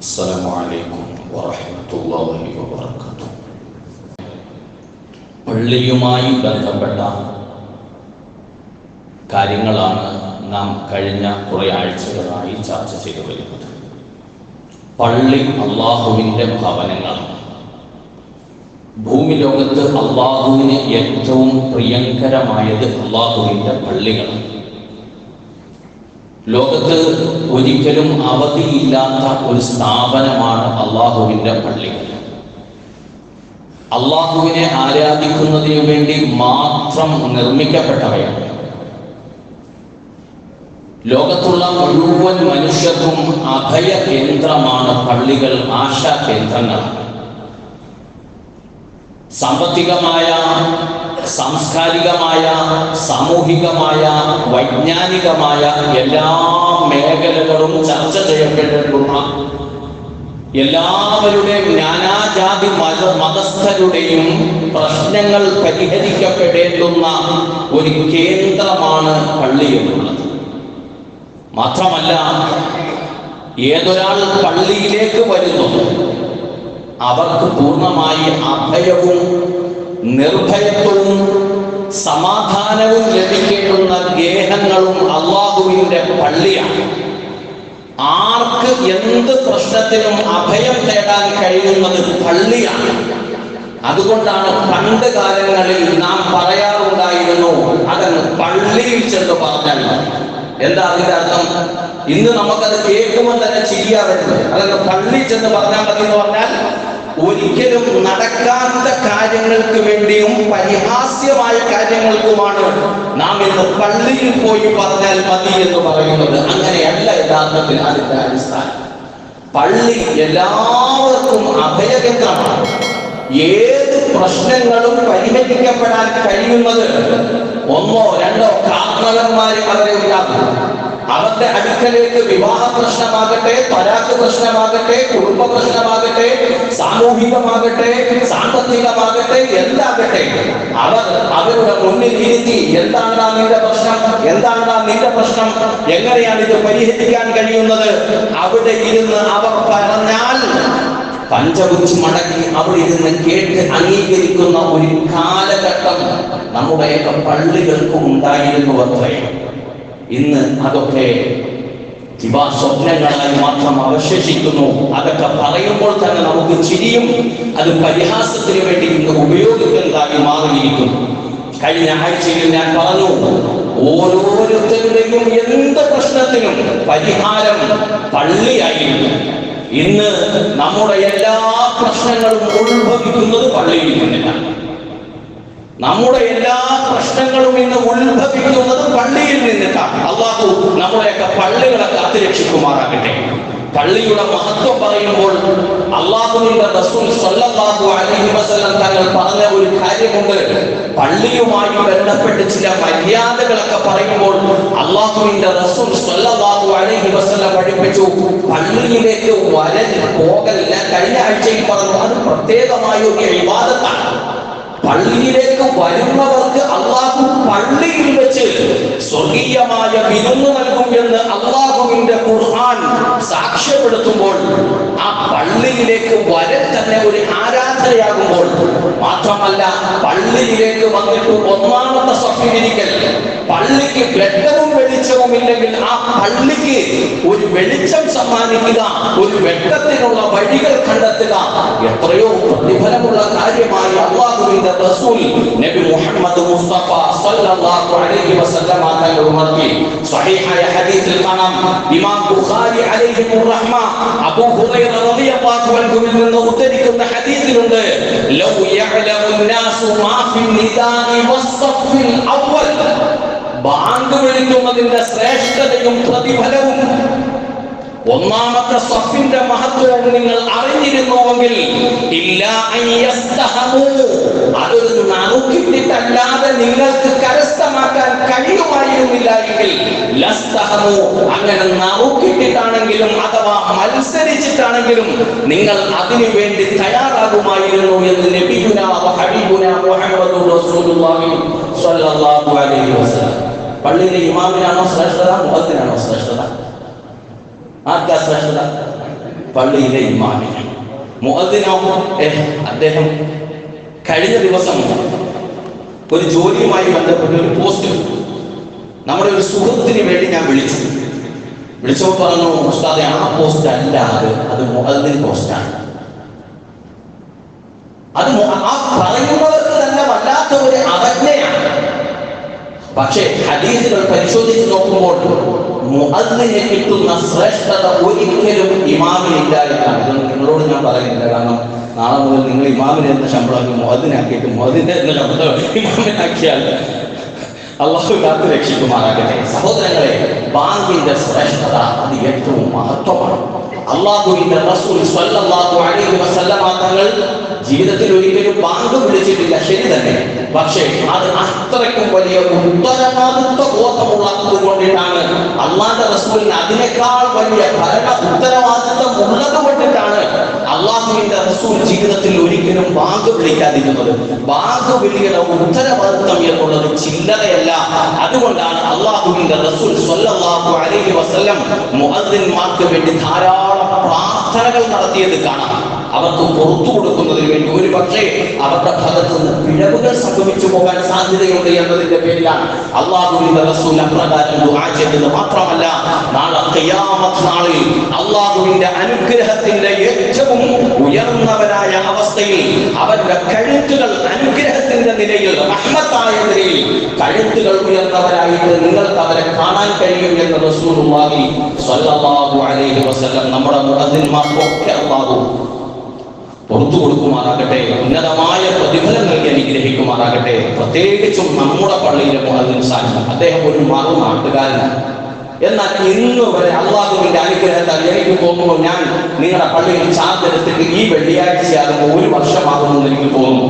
السلام عليكم ورحمة الله وبركاته പള്ളിയുമായി ബന്ധപ്പെട്ട കാര്യങ്ങളാണ് നാം കഴിഞ്ഞ കുറേ ആഴ്ചകളായി ചർച്ച ചെയ്തു വരുന്നത് പള്ളി അള്ളാഹുവിൻ്റെ ഭവനങ്ങളാണ് ഭൂമി ലോകത്ത് അള്ളാഹുവിന് ഏറ്റവും പ്രിയങ്കരമായത് അള്ളാഹുവിൻ്റെ പള്ളികളാണ് ലോകത്ത് ഒരിക്കലും അവധിയില്ലാത്ത ഒരു സ്ഥാപനമാണ് അള്ളാഹുവിന്റെ പള്ളി. അള്ളാഹുവിനെ ആരാധിക്കുന്നതിനു വേണ്ടി മാത്രം നിർമ്മിക്കപ്പെട്ടവയാണ്. ലോകത്തുള്ള മുഴുവൻ മനുഷ്യർക്കും അഭയ കേന്ദ്രമാണ് പള്ളികൾ ആശാ കേന്ദ്രങ്ങൾ. സാമ്പത്തികമായ സാംസ്കാരികമായ സാമൂഹികമായ വൈജ്ഞാനികമായ എല്ലാ മേഖലകളും ചർച്ച ചെയ്യപ്പെട്ടിട്ടുള്ള എല്ലാവരുടെയും നാനാജാതി മത മതസ്ഥരുടെയും പ്രശ്നങ്ങൾ പരിഹരിക്കപ്പെടേണ്ടുന്ന ഒരു കേന്ദ്രമാണ് പള്ളി എന്നുള്ളത്. മാത്രമല്ല ഏതൊരാൾ പള്ളിയിലേക്ക് വരുന്നു അവർക്ക് പൂർണമായി അഭയവും നിർഭയത്വവും സമാധാനവും ലഭിക്കേണ്ടുന്ന ഗേഹങ്ങളും അള്ളാഹുവിന്റെ പള്ളിയാണ്. ആർക്ക് എന്ത് പ്രശ്നത്തിനും അഭയം തേടാൻ കഴിയുന്നത് പള്ളിയാണ്. അതുകൊണ്ടാണ് പണ്ട് കാലങ്ങളിൽ നാം പറയാറുണ്ടായിരുന്നു അതെന്ന് പള്ളിയിൽ ചെന്ന് പറഞ്ഞാൽ. എന്താ അതിന്റെ അർത്ഥം? ഇന്ന് നമുക്കത് കേൾക്കുമ്പോൾ തന്നെ ചെയ്യാറുണ്ട് അതെന്ന് പള്ളി ചെന്ന് പറഞ്ഞാൽ മതി എന്ന് പറഞ്ഞാൽ ഒരിക്കലും നടക്കാത്ത കാര്യങ്ങൾക്ക് വേണ്ടിയും പരിഹാസ്യമായ കാര്യങ്ങൾക്കുമാണ് നാം ഇന്ന് പള്ളിയിൽ പോയി പറഞ്ഞാൽ മതി എന്ന് പറയുന്നത്. അങ്ങനെയല്ല യഥാർത്ഥത്തിൽ അതിന്റെ അടിസ്ഥാനം. പള്ളി എല്ലാവർക്കും അഭയകേന്ദ്രമാണ് ഏത് പ്രശ്നങ്ങളും പരിഹരിക്കപ്പെടാൻ കഴിയുന്നത് ഒന്നോ രണ്ടോ കാരണവന്മാർ അവരെ ഉണ്ടാക്കും അവരുടെ അടുക്കലേക്ക് വിവാഹ പ്രശ്നമാകട്ടെ പരാക്ക് പ്രശ്നമാകട്ടെ കുടുംബ പ്രശ്നമാകട്ടെ സാമൂഹികമാകട്ടെ സാമ്പത്തികമാകട്ടെ എന്താകട്ടെ അവർ അവരുടെ മുന്നിൽ ഇരുത്തി എന്താണ് നിന്റെ പ്രശ്നം എന്താണ് നിന്റെ പ്രശ്നം എങ്ങനെയാണ് ഇത് പരിഹരിക്കാൻ കഴിയുന്നത്? അവിടെ ഇരുന്ന് അവർ പറഞ്ഞാൽ പഞ്ചബുദ്ധി മടക്കി അവിടെ ഇരുന്ന് കേട്ട് അംഗീകരിക്കുന്ന ഒരു കാലഘട്ടം നമ്മുടെയൊക്കെ പള്ളികൾക്ക് ഉണ്ടായിരുന്നു അത്രേ. ഇന്ന് അതൊക്കെ സ്വപ്നങ്ങളായി മാത്രം അവശേഷിക്കുന്നു. അതൊക്കെ പറയുമ്പോൾ തന്നെ നമുക്ക് ചിരിയും അത് പരിഹാസത്തിന് വേണ്ടി ഇന്ന് ഉപയോഗിക്കുന്നതായി മാറിയിരിക്കുന്നു. കഴിഞ്ഞ ആഴ്ചയിൽ ഞാൻ പറഞ്ഞു ഓരോരുത്തരുടെയും എന്ത് പ്രശ്നത്തിനും പരിഹാരം പള്ളിയായിരുന്നു. ഇന്ന് നമ്മുടെ എല്ലാ പ്രശ്നങ്ങളും ഉത്ഭവിക്കുന്നത് പള്ളിയിൽ നിന്നിട്ടാണ് നമ്മുടെ എല്ലാ പ്രശ്നങ്ങളും ഇന്ന് ഉത്ഭവിക്കുന്നത് പള്ളിയിൽ നിന്നിട്ടാണ്. അള്ളാഹു നമ്മുടെയൊക്കെ പള്ളികളെ കാത്തുരക്ഷിക്കുമാറാകട്ടെ. പള്ളിയുടെ മഹത്വം പറയുമ്പോൾ അള്ളാഹുവിന്റെ റസൂൽ അലൈഹി വസല്ലം തങ്ങൾ പറഞ്ഞ ഒരു കാര്യമുണ്ട്. പള്ളിയുമായി ബന്ധപ്പെട്ട് ചില മര്യാദകളൊക്കെ പറയുമ്പോൾ അള്ളാഹുവിന്റെ റസൂൽ സല്ലല്ലാഹു അലൈഹി വസല്ലം പഠിപ്പിച്ചു പള്ളിയിലേക്ക് വരൽ പോകലില്ല കഴിഞ്ഞ ആഴ്ചയിൽ പറഞ്ഞു അത് പ്രത്യേകമായ ഒരു വിവാദത്താണ് പള്ളിയിലേക്ക് വരുന്നവർക്ക് അള്ളാഹു പള്ളിയിൽ വെച്ച് സ്വർഗീയമായ വിരുന്ന് നൽകും എന്ന് അള്ളാഹുവിന്റെ ഖുർആൻ സാക്ഷ്യപ്പെടുത്തുമ്പോൾ ആ പള്ളിയിലേക്ക് വരെ തന്നെ ഒരു ആരാധനയാകുമ്പോൾ മാത്രമല്ല പള്ളിയിലേക്ക് വന്നിട്ട് ഒന്നാമത്തെ സഫീകരിക്കൽ. പള്ളിക്ക് വെട്ടവും വെളിച്ചവും ഇല്ലെങ്കിൽ ആ പള്ളിക്ക് ഒരു വെളിച്ചം സമ്മാനിക്കുക ഒരു വെട്ടത്തിനുള്ള വഴികൾ കണ്ടെത്തുക എത്രയോ പ്രതിഫലമുള്ള കാര്യമായി അള്ളാഹുവിന്റെ റസൂൽ നബി മുഹമ്മദ് മുസ്തഫ സല്ലല്ലാഹു അലൈഹി വസല്ലം തങ്ങൾ ഉണർത്തി. സ്വഹീഹായ ഹദീസിൽ കാണാം ഇമാം ബുഖാരി അലൈഹി റഹ്മ അബൂ ഹുറൈറ റളിയല്ലാഹു അൻഹുവിൽ നിന്ന് ഉദ്ധരിക്കുന്ന ഹദീസിലുണ്ട് ലൗ യഅലമു നാസു മാ ഫിൽ നിദാഇ വസ്ഫിൽ അവൽ ബാങ്ക് വിളിക്കുന്നതിന്റെ ശ്രേഷ്ഠതയും പ്രതിഫലവും. ഒന്നാമത്തെ സഫിന്റെ മഹത്വവും നിങ്ങൾ അറിഞ്ഞിരുന്നുവെങ്കിൽ ഇല്ല അതൊരു നറുക്കിട്ടിട്ടല്ലാതെ നിങ്ങൾക്ക് കഴിയുമായിരുന്നില്ല എങ്കിൽ. അങ്ങനെ നറുക്കിട്ടിട്ടാണെങ്കിലും അഥവാ മത്സരിച്ചിട്ടാണെങ്കിലും നിങ്ങൾ അതിനു വേണ്ടി തയ്യാറാകുമായിരുന്നു എന്ന് നബിയുന ഹബീബുന റസൂലുള്ളാഹി സ്വല്ലല്ലാഹു അലൈഹി വസല്ലം. പള്ളിയിലെ ഇമാമിനാണോ ശ്രേഷ്ഠത? മുഖത്തിനാണോ ശ്രേഷ്ഠത? ആർക്കാ ശ്രേഷ്ഠത? പള്ളിയിലെ ഇമാമിന്. മുഅദ്ദിനോ അദ്ദേഹം കഴിഞ്ഞ ദിവസം ഒരു ജോലിയുമായി ബന്ധപ്പെട്ട ഒരു പോസ്റ്റ് നമ്മുടെ ഒരു സുഹൃത്തിന് വേണ്ടി ഞാൻ വിളിച്ചു. വിളിച്ചപ്പോൾ പറഞ്ഞു ഉസ്താദെ ആ പോസ്റ്റ് അല്ല അത് അത് മുഹദ്ദിൻ പോസ്റ്റാണ് അത് ആ പറയുന്നവർക്ക് തന്നെ വല്ലാത്ത ഒരു അവജ്ഞയാണ്. പക്ഷേ ഹദീസുകൾ പരിശോധിച്ച് നോക്കുമ്പോൾ മുഹദ്ദിനെ കിട്ടുന്ന ശ്രേഷ്ഠത ഒരിക്കലും ഇമാമിനില്ല എന്നാണ്. ഇത് നിങ്ങളോട് ഞാൻ പറയുന്നില്ല. കാരണം നാളെ മുതൽ നിങ്ങൾ ഇമാമിനെ എന്ന ശമ്പളം മുഹദ്ദിനാക്കിയിട്ട് മുഅദ്ദിനെ എന്ന ശമ്പളം ഇമാമിനാക്കിയാൽ അള്ളാഹു കാത്തു രക്ഷിക്കുമാറാകട്ടെ. സഹോദരങ്ങളെ ബാങ്കിന്റെ ശ്രേഷ്ഠത അത് ഏറ്റവും മഹത്വമാണ്. അള്ളാഹുവിന്റെ റസൂൽ സ്വല്ലല്ലാഹു അലൈഹി വസല്ലമ തങ്ങൾ ജീവിതത്തിൽ ഒരിക്കലും ബാങ്ക് വിളിച്ചിട്ടില്ല. ശരി തന്നെ. പക്ഷേ അത് അത്രയ്ക്കും വലിയ ഉത്തരവാദിത്വ ബോധമുള്ളത് കൊണ്ടിട്ടാണ് അള്ളാന്റെ റസൂലിന് അതിനേക്കാൾ വലിയ ഭരണ ഉത്തരവാദിത്വം ഉള്ളത് കൊണ്ടിട്ടാണ് അള്ളാഹുവിന്റെ റസൂൽ ജീവിതത്തിൽ ഒരിക്കലും ബാങ്ക് വിളിക്കാതിരുന്നത്. ബാങ്ക് വിളിയുടെ ഉത്തരവാദിത്വം എന്നുള്ളത് ചില്ലറയല്ല. അതുകൊണ്ടാണ് അള്ളാഹുവിന്റെ റസൂൽ സ്വല്ലല്ലാഹു അലൈഹി വസല്ലം മുഹദ്ദിന്മാർക്ക് വേണ്ടി ധാരാളം പ്രാർത്ഥനകൾ നടത്തിയത് കാണാം. അവർക്ക് പുറത്തു കൊടുക്കുന്നതിന് വേണ്ടി ഒരു പക്ഷേ അവരുടെ ഭാഗത്ത് നിന്ന് പിഴവുകൾ സംഭവിച്ചു പോകാൻ സാധ്യതയുണ്ട് എന്നതിന്റെ പേരിലാണ് അള്ളാഹുവിന്റെ റസൂൽ ദുആ മാത്രമല്ല നാളെ നാളിൽ അള്ളാഹുവിന്റെ അനുഗ്രഹത്തിന്റെ ഏറ്റവും ഉയർന്നവരായ അവസ്ഥയിൽ അവരുടെ കഴുത്തുകൾ അനുഗ്രഹത്തിന്റെ നിലയിൽ റഹ്മത്തായ നിലയിൽ കഴുത്തുകൾ ഉയർന്നവരായിട്ട് നിങ്ങൾക്ക് അവരെ കാണാൻ കഴിയും എന്ന് വസല്ലം നമ്മുടെ മുഅദ്ദിൻമാർക്കൊക്കെ അല്ലാഹു പുറത്തു കൊടുക്കുമാറാകട്ടെ ഉന്നതമായ പ്രതിഫലം നൽകി അനുഗ്രഹിക്കുമാറാകട്ടെ പ്രത്യേകിച്ചും നമ്മുടെ പള്ളിയിലെ മുഹദ്ദിൻ സാഹിബ് അദ്ദേഹം ഒരു മറു നാട്ടുകാരനാണ്. എന്നാൽ ഇന്ന് വരെ അള്ളാഹുവിന്റെ അനുഗ്രഹത്താൽ എനിക്ക് തോന്നുമ്പോൾ ഞാൻ നിങ്ങളുടെ പള്ളിയിൽ ചാർജെടുത്തിട്ട് ഈ വെള്ളിയാഴ്ചയാകുമ്പോൾ ഒരു വർഷമാകുമെന്ന് എനിക്ക് തോന്നുന്നു.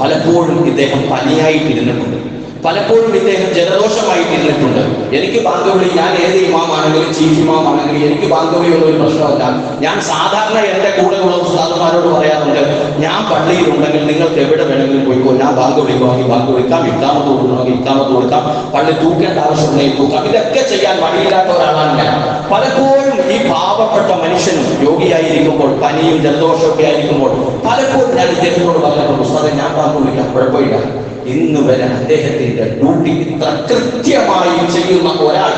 പലപ്പോഴും ഇദ്ദേഹം പനിയായിട്ടിരുന്നിട്ടുണ്ട്. പലപ്പോഴും ഇദ്ദേഹം ജനദോഷമായി തീർന്നിട്ടുണ്ട്. എനിക്ക് ബാങ്കവിളി ഞാൻ ഏത് ഇമാമാണെങ്കിലും ചീഫ് ഇമാമാണെങ്കിലും എനിക്ക് ബാങ്കവിളി ഒന്നും ഒരു പ്രശ്നമല്ല. ഞാൻ സാധാരണ എന്റെ കൂടെയുള്ള ഉസ്താദന്മാരോട് പറയാറുണ്ട് ഞാൻ പള്ളിയിലുണ്ടെങ്കിൽ നിങ്ങൾക്ക് എവിടെ വേണമെങ്കിലും പോയിക്കോ ഞാൻ ബാങ്ക് വാങ്ങി ബാങ്ക് കൊടുക്കാം ഇത്താമത്ത് കൊടുക്കണമെങ്കിൽ ഇത്താമത്ത് കൊടുക്കാം പള്ളി തൂക്കേണ്ട ആവശ്യമുണ്ടെങ്കിൽ തൂക്കാം. ഇതൊക്കെ ചെയ്യാൻ വഴിയില്ലാത്ത ഒരാളാണ് ഞാൻ. പലപ്പോഴും ഈ പാവപ്പെട്ട മനുഷ്യൻ രോഗിയായിരിക്കുമ്പോൾ പനിയും ജലദോഷമൊക്കെ ആയിരിക്കുമ്പോൾ പലപ്പോഴും ഞാൻ ഇദ്ദേഹത്തോട് പറഞ്ഞിട്ടുണ്ട് ഉസ്താദെ ഞാൻ ബാങ്ക് വിളിക്കാം കുഴപ്പമില്ല. ഇന്ന് വരെ അദ്ദേഹത്തിന്റെ ഡ്യൂട്ടി ഇത്ര കൃത്യമായി ചെയ്യുന്ന ഒരാൾ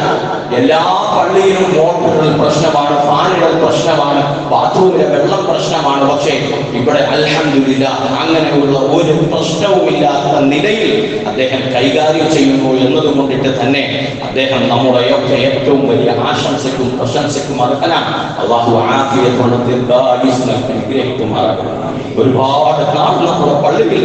എല്ലാ പള്ളിയിലും മോട്ടറുകൾ പ്രശ്നമാണ് ഫാനുകൾ പ്രശ്നമാണ് ബാത്റൂമിലെ വെള്ളം പ്രശ്നമാണ്. പക്ഷേ ഇവിടെ അലഹമില്ല അങ്ങനെയുള്ള ഒരു പ്രശ്നവുമില്ലാത്ത നിലയിൽ അദ്ദേഹം കൈകാര്യം ചെയ്യുന്നു എന്നതുകൊണ്ടിട്ട് തന്നെ അദ്ദേഹം നമ്മുടെയൊക്കെ ഏറ്റവും വലിയ ആശംസയ്ക്കും പ്രശംസയ്ക്കും അർഹനാണ്. അള്ളാഹു ആദ്യ ദീർഘായുസ് ഒരുപാട് നാൾ നമ്മുടെ പള്ളിയിൽ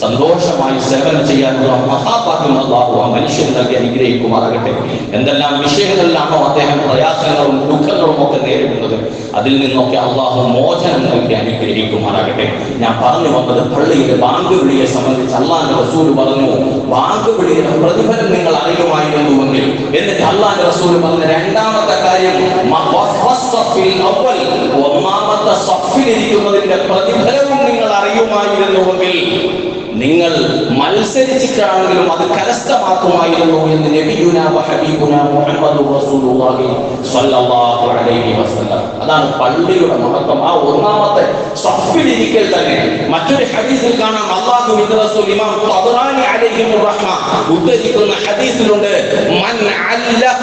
സന്തോഷമായി സേവനം ചെയ്യാനുള്ള മഹാഭാഗ്യം അള്ളാഹു ആ മനുഷ്യൻ നൽകി അനുഗ്രഹിക്കുമാറാകട്ടെ. എന്തെല്ലാം വിഷയങ്ങളിലാണോ അദ്ദേഹം പ്രയാസങ്ങളും ദുഃഖങ്ങളും ഒക്കെ നേരിടുന്നത് അതിൽ നിന്നൊക്കെ അള്ളാഹു മോചനം നൽകി അനുഗ്രഹിക്കുമാറാകട്ടെ. ഞാൻ പറഞ്ഞു വന്നത് പള്ളിയിലെ ബാങ്ക് വിളിയെ സംബന്ധിച്ച് അള്ളാഹിന്റെ റസൂൽ പറഞ്ഞു ബാങ്ക് വിളിയുടെ പ്രതിഫലം നിങ്ങൾ അറിയുമായിരുന്നുവെങ്കിൽ എന്നിട്ട് അള്ളാഹിന്റെ റസൂൽ പറഞ്ഞ രണ്ടാമത്തെ കാര്യം ഒന്നാമത്തെ സഫിലിരിക്കുന്നതിന്റെ പ്രതിഫലവും അറിയുമായിരുന്നുവെങ്കിൽ നിങ്ങൾ മത്സരിച്ചിട്ടാണെങ്കിലും അത് കരസ്ഥമാക്കുമായിരുന്നു എന്ന് റസൂലുള്ളാഹി സ്വല്ലല്ലാഹു അലൈഹി വസല്ലം. അതാണ് പള്ളിയുടെ മഹത്വം. ആ ഒന്നാമത്തെ സഫിലിരിക്കൽ തന്നെ. മറ്റൊരു ഹദീസിൽ കാണാം. അല്ലാഹു റസൂൽ ഇമാം തബറാനി അലൈഹി റഹ്മ ഉദ്ധരിക്കുന്ന ഹദീസിലുണ്ട് മൻ അല്ലഖ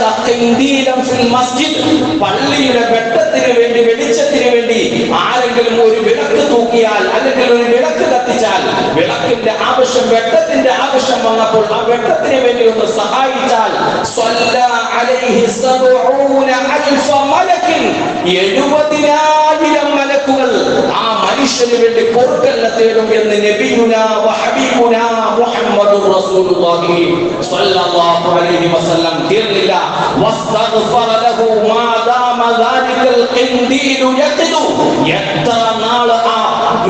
ഫിൽ മസ്ജിദ്. പള്ളിയുടെ വെട്ടത്തിന് വേണ്ടി വെളിച്ചത്തിന് വേണ്ടി ആരെങ്കിലും ഒരു വിളക്ക് തൂക്കിയാൽ അല്ലെങ്കിൽ ഒരു വിളക്ക് കത്തിച്ചാൽ വിളക്കിന്റെ ആവശ്യം വെട്ടത്തിന്റെ ആവശ്യം വന്നപ്പോൾ ആ വെട്ടത്തിന് വേണ്ടി ഒന്ന് സഹായിച്ചാൽ എഴുപതിനായിരം മലക്കുകൾ ആ മനുഷ്യന് വേണ്ടി പൊറുക്കല്ല തേടും എന്ന് നബിയുന വഹബീബുന മുഹമ്മദുർ റസൂലുള്ളാഹി സ്വല്ലല്ലാഹു അലൈഹി വസല്ലം തീർന്നില്ല വസ്തഗ്ഫറ ലഹു മാ ദാമ ദാലികൽ ഖിന്ദീലു യഖ്ദു. എത്ര നാൾ ആ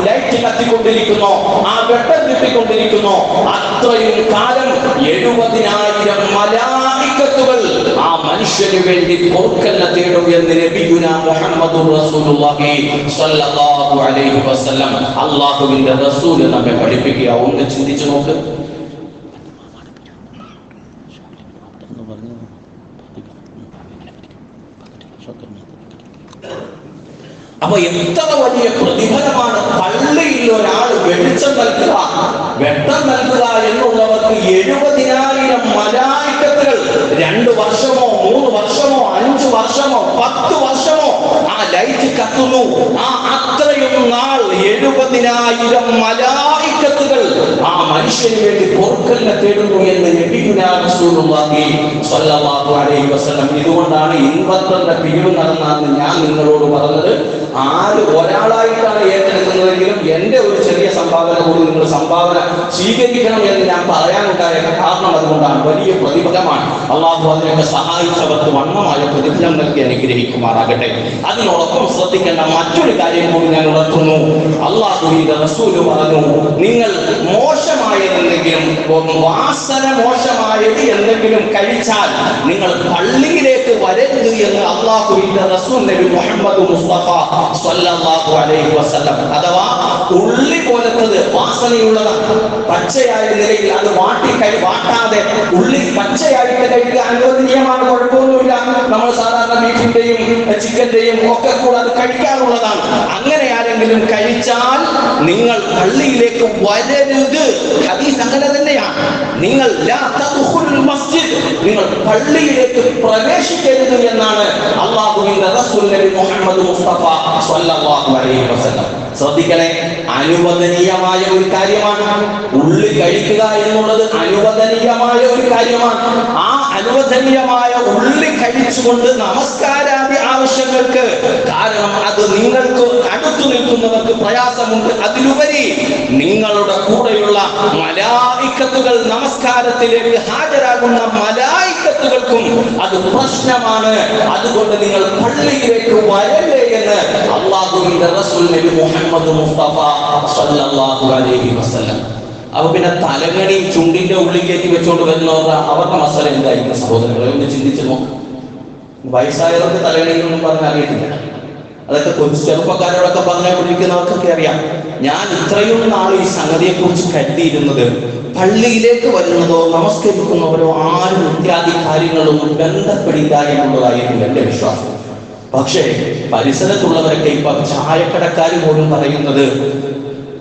ലൈറ്റ് കത്തിക്കൊണ്ടിരിക്കുന്നു ആ വെട്ടം കിട്ടിക്കൊണ്ടിരിക്കുന്നു. അത്രയും കാലം എഴുപതിനായിരം മലായിക്കത്തുകൾ ആ മനുഷ്യന് വേണ്ടി പൊറുക്കല്ല തേടും എന്ന് നബിയുന മുഹമ്മദ് റസൂലുള്ളാഹി സ്വല്ലല്ലാഹു അലൈഹി വസല്ലം അല്ലാഹുവിന്റെ റസൂൽ നമ്മെ പഠിപ്പിക്കുക. ഒന്ന് ചിന്തിച്ചു നോക്ക്. അപ്പൊ എത്ര വലിയ പ്രതിഫലമാണ് ഒരാൾ വെളിച്ചം നൽകുക. വെട്ടം നൽകുക എന്നുള്ളവർക്ക് എഴുപതിനായിരം മലായിക്കത്തുകൾ. രണ്ട് വർഷമോ മൂന്ന് വർഷമോ അഞ്ചു വർഷമോ പത്ത് വർഷമോ ആ ലൈറ്റ് കത്തുന്നു. ആ അത്രയും നാൾ എഴുപതിനായിരം മലായിക്കത്തുകൾ ആ മനുഷ്യന് വേണ്ടി പോർക്കലിനെ തേടുന്നു എന്ന് ഇതുകൊണ്ടാണ് ഇൻവെർട്ടറിന്റെ പിരിവ് നടന്നാന്ന് ഞാൻ നിങ്ങളോട് പറഞ്ഞത്. ആര് ഒരാളായിട്ടാണ് ഏറ്റെടുക്കുന്നതെങ്കിലും എന്റെ ഒരു ചെറിയ സംഭാവന കൂടി നിങ്ങൾ സംഭാവന സ്വീകരിക്കണം എന്ന് ഞാൻ പറയാനുണ്ടായ കാരണം അതുകൊണ്ടാണ്. വലിയ പ്രതിഫലമാണ്. അള്ളാഹു അതിനൊക്കെ സഹായിച്ചവർക്ക് വണ്ണമായ പ്രതിഫലം നൽകി അനുഗ്രഹിക്കുമാറാകട്ടെ. അതിനോടൊപ്പം ശ്രദ്ധിക്കേണ്ട മറ്റൊരു കാര്യം കൂടി ഞാൻ ഉണർത്തുന്നു. അള്ളാഹുവിന്റെ പറഞ്ഞു നിങ്ങൾ മോശമായത് എന്തെങ്കിലും വാസന മോശമായത് എന്തെങ്കിലും കഴിച്ചാൽ നിങ്ങൾ പള്ളിയിലേക്ക് വരരുത് എന്ന് അള്ളാഹുവിന്റെ റസൂൽ നബി മുഹമ്മദ് മുസ്തഫ സ്വല്ലല്ലാഹു അലൈഹി വസല്ലം. അഥവാ ഉള്ളി പോലത്തത് വാസനയുള്ളതാണ്. പച്ചയായ നിലയിൽ അത് വാട്ടി കൈ വാട്ടാതെ ഉള്ളി പച്ചയായിട്ട് കഴിക്കുക അനുവദനീയമാണ് കുഴപ്പമൊന്നുമില്ല. നമ്മൾ സാധാരണ ബീഫിന്റെയും ചിക്കന്റെയും ഒക്കെ കൂടെ അത് കഴിക്കാറുള്ളതാണ്. അങ്ങനെ ആരെങ്കിലും കഴിച്ചാൽ നിങ്ങൾ പള്ളിയിലേക്ക് വരരുത്. ഹദീസ് അങ്ങനെ തന്നെയാണ്. നിങ്ങൾ മസ്ജിദ് നിങ്ങൾ പള്ളിയിലേക്ക് പ്രവേശിക്കരുത് എന്നാണ് അള്ളാഹുവിന്റെ റസൂൽ നബി മുസ്തഫ അലൈഹി വസല്ലം. ശ്രദ്ധിക്കണേ അനുവദനീയമായ ഒരു കാര്യമാണ്. ഉള്ളി കഴിക്കുക എന്നുള്ളത് അനുവദനീയമായ ഒരു കാര്യമാണ്. ആ അനുവദനീയമായ ഉള്ളി കഴിച്ചുകൊണ്ട് നമസ്കാരാദി ആവശ്യങ്ങൾക്ക് കാരണം അത് നിങ്ങൾക്ക് അടുത്തു നിൽക്കുന്നവർക്ക് പ്രയാസമുണ്ട്. അതിലുപരി നിങ്ങളുടെ കൂടെയുള്ള മലായിക്കത്തുകൾ നമസ്കാരത്തിലേക്ക് ഹാജരാകുന്ന മലായിക്കത്തുകൾക്കും അത് പ്രശ്നമാണ്. അതുകൊണ്ട് നിങ്ങൾ പള്ളിയിലേക്ക് വരല്ലേ എന്ന് അള്ളാഹുവിന്റെ റസൂൽ നബി മുഹമ്മദ് മുസ്തഫ സല്ലല്ലാഹു അലൈഹി വസല്ലം. അപ്പൊ പിന്നെ തലങ്ങണി ചുണ്ടിന്റെ ഉള്ളിൽ കയറ്റി വെച്ചുകൊണ്ട് വരുന്നവരുടെ അവരുടെ മസല എന്തായിരിക്കും? സഹോദരങ്ങളെ ഒന്ന് ചിന്തിച്ചു നോക്കാം. വയസ്സായവർക്ക് തലങ്ങണിയൊന്നും പറഞ്ഞാൽ അറിയത്തില്ല. അതൊക്കെ കൊച്ചു ചെറുപ്പക്കാരോടൊക്കെ പറഞ്ഞുകൊണ്ടിരിക്കുന്നവർക്കൊക്കെ അറിയാം. ഞാൻ ഇത്രയും നാൾ ഈ സംഗതിയെ കുറിച്ച് കരുതിയിരുന്നത് പള്ളിയിലേക്ക് വരുന്നതോ നമസ്കരിക്കുന്നവരോ ആരും ഇത്യാദി കാര്യങ്ങളൊന്നും ബന്ധപ്പെടില്ല എന്നുള്ളതായിരുന്നു എന്റെ വിശ്വാസം. പക്ഷേ പരിസരത്തുള്ളവരൊക്കെ ഇപ്പൊ ചായക്കടക്കാർ പോലും പറയുന്നത്